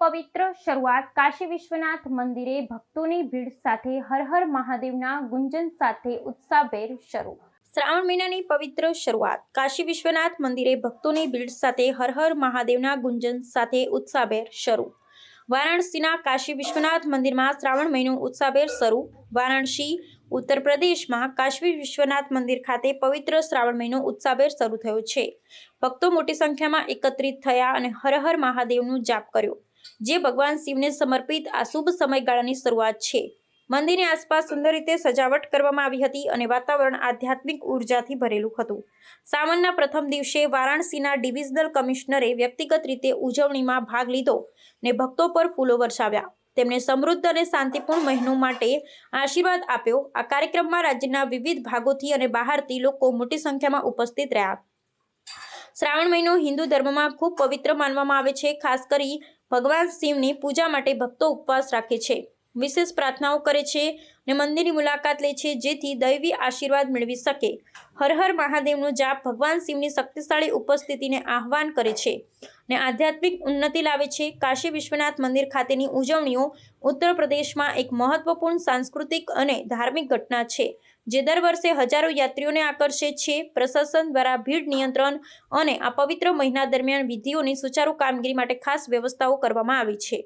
પવિત્ર શરૂઆત કાશી વિશ્વનાથ મંદિરે ભક્તોની ભીડ સાથે હર હર મહાદેવના ગુંજન સાથે ઉત્સાહભેર શરૂ. શ્રાવણ મહિનાની પવિત્ર શરૂઆત કાશી વિશ્વનાથ મંદિરે ભક્તોની ભીડ સાથે હર હર મહાદેવના ગુંજન સાથે ઉત્સાહભેર શરૂ. વારાણસીના કાશી વિશ્વનાથ મંદિરમાં શ્રાવણ મહિનો ઉત્સાહભેર શરૂ. વારાણસી ઉત્તર પ્રદેશમાં કાશી વિશ્વનાથ મંદિર ખાતે પવિત્ર શ્રાવણ મહિનો ઉત્સાહભેર શરૂ થયો છે. ભક્તો મોટી સંખ્યામાં એકત્રિત થયા અને હર હર મહાદેવનું જાપ કર્યો. જે ભગવાન શિવને સમર્પિત આ શુભ સમયગાળાની શરૂઆત છે. મંદિરની આસપાસ સુંદર રીતે સજાવટ કરવામાં આવી હતી અને વાતાવરણ આધ્યાત્મિક ઉર્જાથી ભરેલું હતું. સાવનના પ્રથમ દિવસે વારાણસીના ડિવિઝનલ કમિશનરે વ્યક્તિગત રીતે ઉજવણીમાં ભાગ લીધો ને ભક્તો પર ફૂલો વરસાવ્યા. તેમણે સમૃદ્ધ અને શાંતિપૂર્ણ મહિનો માટે આશીર્વાદ આપ્યો. આ કાર્યક્રમમાં રાજ્યના વિવિધ ભાગોથી અને બહારથી લોકો મોટી સંખ્યામાં ઉપસ્થિત રહ્યા. શ્રાવણ મહિનો હિન્દુ ધર્મમાં ખૂબ પવિત્ર માનવામાં આવે છે. ખાસ કરી ભગવાન શિવની પૂજા માટે ભક્તો ઉપવાસ રાખે છે. વિશેષ પ્રાર્થનાઓ કરે છે અને મંદિરની મુલાકાત લે છે જેથી દૈવી આશીર્વાદ મેળવી શકે. હર હર મહાદેવનો જાપ ભગવાન શિવની શક્તિશાળી ઉપસ્થિતિને આહવાન કરે છે ને આધ્યાત્મિક ઉન્નતિ લાવે છે. કાશી વિશ્વનાથ મંદિર ખાતેની ઉજવણીઓ ઉત્તર પ્રદેશમાં એક મહત્વપૂર્ણ સાંસ્કૃતિક અને ધાર્મિક ઘટના છે. જે દર વર્ષે હજારો યાત્રીઓને આકર્ષે છે. પ્રશાસન દ્વારા ભીડ નિયંત્રણ અને આ પવિત્ર મહિના દરમિયાન વિધિઓની સુચારુ કામગીરી માટે ખાસ વ્યવસ્થાઓ કરવામાં આવી છે.